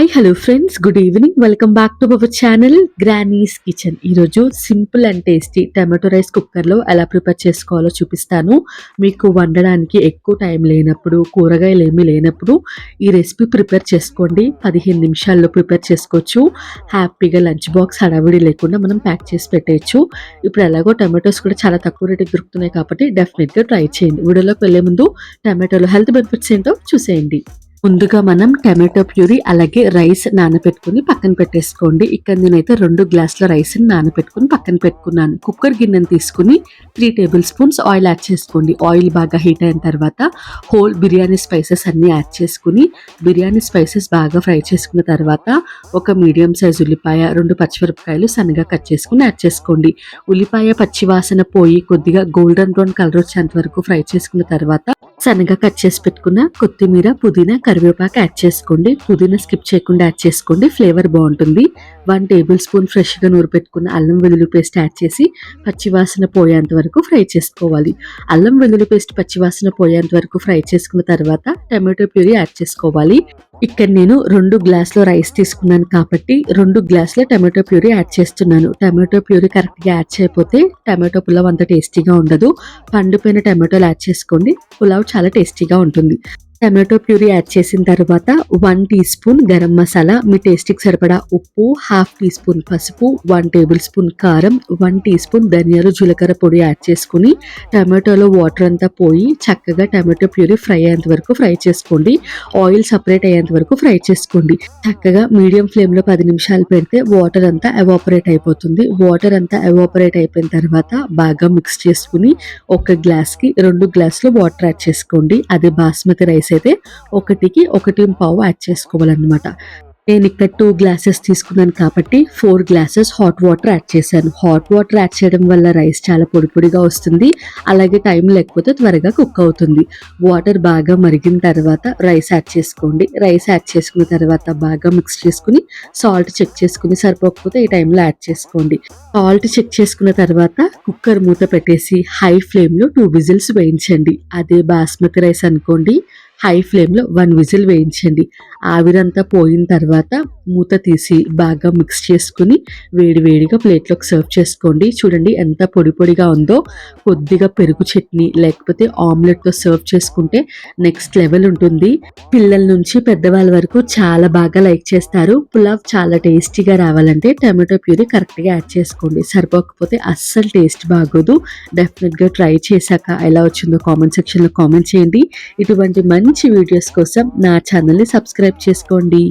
Hi hello friends good evening welcome back to our channel Granny's Kitchen ఈరోజు simple and tasty tomato rice కుక్కర్లో ఎలా prepare చేసుకోవాలో చూపిస్తాను. మీకు వండడానికి ఎక్కువ టైం లేనప్పుడు కూరగాయలు ఏమీ లేనప్పుడు ఈ రెసిపీ ప్రిపేర్ చేసుకోండి. పదిహేను నిమిషాల్లో ప్రిపేర్ చేసుకోవచ్చు. హ్యాపీగా లంచ్ బాక్స్ హడావిడి లేకుండా మనం ప్యాక్ చేసి పెట్టేయచ్చు. ఇప్పుడు ఎలాగో టమాటోస్ కూడా చాలా తక్కువ రేటుకి దొరుకుతున్నాయి కాబట్టి డెఫినెట్గా ట్రై చేయండి. వీడియోలోకి వెళ్ళే ముందు టమాటోలో హెల్త్ బెనిఫిట్స్ ఏంటో చూసేయండి. ముందుగా మనం టమాటో ప్యూరీ అలాగే రైస్ నానబెట్టుకుని పక్కన పెట్టేసుకోండి. ఇక్కడ నేనైతే రెండు గ్లాసుల రైస్ నానబెట్టుకుని పక్కన పెట్టుకున్నాను. కుక్కర్ గిన్నెను తీసుకుని three table spoons oil add చేసుకోండి. ఆయిల్ బాగా హీట్ అయిన తర్వాత హోల్ బిర్యానీ స్పైసెస్ అన్నీ యాడ్ చేసుకుని బిర్యానీ స్పైసెస్ బాగా ఫ్రై చేసుకున్న తర్వాత ఒక మీడియం సైజ్ ఉల్లిపాయ రెండు పచ్చిమిరపకాయలు సన్నగా కట్ చేసుకుని యాడ్ చేసుకోండి. ఉల్లిపాయ పచ్చివాసన పోయి కొద్దిగా గోల్డెన్ బ్రౌన్ కలర్ వచ్చేంత వరకు ఫ్రై చేసుకున్న తర్వాత సన్నగా కట్ చేసి పెట్టుకున్న కొత్తిమీర పుదీనా కరివేపాకు యాడ్ చేసుకోండి. పుదీనా స్కిప్ చేయకుండా యాడ్ చేసుకోండి. ఫ్లేవర్ బాగుంటుంది. వన్ టేబుల్ స్పూన్ ఫ్రెష్గా నూరు పెట్టుకున్న అల్లం వెల్లుల్లి పేస్ట్ యాడ్ చేసి పచ్చివాసన పోయేంత వరకు ఫ్రై చేసుకోవాలి. అల్లం వెల్లుల్లి పేస్ట్ పచ్చివాసన పోయేంత వరకు ఫ్రై చేసుకున్న తర్వాత టమాటో ప్యూరీ యాడ్ చేసుకోవాలి. ఇక్కడ నేను రెండు గ్లాసుల రైస్ తీసుకున్నాను కాబట్టి రెండు గ్లాసుల టమాటో ప్యూరీ యాడ్ చేస్తున్నాను. టమాటో ప్యూరీ కరెక్ట్గా యాడ్ చేయకపోతే టమాటో పులావ్ అంత టేస్టీగా ఉండదు. పండిపోయిన టమాటోలు యాడ్ చేసుకోండి. పులావ్ చాలా టేస్టీగా ఉంటుంది. టమాటో ప్యూరీ యాడ్ చేసిన తర్వాత one tea spoon garam masala మీ టేస్ట్కి సరిపడా ఉప్పు హాఫ్ టీ స్పూన్ పసుపు వన్ టేబుల్ స్పూన్ కారం వన్ టీ స్పూన్ ధనియాలు జీలకర్ర పొడి యాడ్ చేసుకుని టమాటోలో వాటర్ అంతా పోయి చక్కగా టమాటో ప్యూరీ ఫ్రై అయ్యేంత వరకు ఫ్రై చేసుకోండి. ఆయిల్ సపరేట్ అయ్యేంత వరకు ఫ్రై చేసుకోండి. చక్కగా మీడియం ఫ్లేమ్లో పది నిమిషాలు పెడితే వాటర్ అంతా ఎవాపరేట్ అయిపోతుంది. వాటర్ అంతా ఎవాపరేట్ అయిపోయిన తర్వాత బాగా మిక్స్ చేసుకుని ఒక గ్లాస్కి రెండు గ్లాసులు వాటర్ యాడ్ చేసుకోండి. అది బాస్మతి రైస్ అయితే ఒకటికి ఒకటి పావు యాడ్ చేసుకోవాలన్నమాట. నేను ఇక్కడ టూ గ్లాసెస్ తీసుకున్నాను కాబట్టి four glasses hot water add చేశాను. హాట్ వాటర్ యాడ్ చేయడం వల్ల రైస్ చాలా పొడి పొడిగా వస్తుంది. అలాగే టైం లేకపోతే త్వరగా కుక్ అవుతుంది. వాటర్ బాగా మరిగిన తర్వాత రైస్ యాడ్ చేసుకోండి. రైస్ యాడ్ చేసుకున్న తర్వాత బాగా మిక్స్ చేసుకుని సాల్ట్ చెక్ చేసుకుని సరిపోకపోతే ఈ టైంలో యాడ్ చేసుకోండి. సాల్ట్ చెక్ చేసుకున్న తర్వాత కుక్కర్ మూత పెట్టేసి హై ఫ్లేమ్లో టూ విజిల్స్ వేయించండి. అదే బాస్మతి రైస్ అనుకోండి. హై ఫ్లేమ్లో వన్ విజిల్ వేయించండి. ఆవిరంతా పోయిన తర్వాత మూత తీసి బాగా మిక్స్ చేసుకుని వేడివేడిగా ప్లేట్లోకి సర్వ్ చేసుకోండి. చూడండి ఎంత పొడి పొడిగా ఉందో. కొద్దిగా పెరుగు చట్నీ లేకపోతే ఆమ్లెట్తో సర్వ్ చేసుకుంటే నెక్స్ట్ లెవెల్ ఉంటుంది. పిల్లల నుంచి పెద్దవాళ్ళ వరకు చాలా బాగా లైక్ చేస్తారు. పులావ్ చాలా టేస్టీగా రావాలంటే టమాటో ప్యూరీ కరెక్ట్గా యాడ్ చేసుకోండి. సరిపోకపోతే అస్సలు టేస్ట్ బాగోదు. డెఫినెట్గా ట్రై చేశాక ఎలా వచ్చిందో కామెంట్ సెక్షన్లో కామెంట్ చేయండి. ఇటువంటి మంచి వీడియోస్ కోసం నా ఛానల్ని సబ్స్క్రైబ్ చేసుకోండి.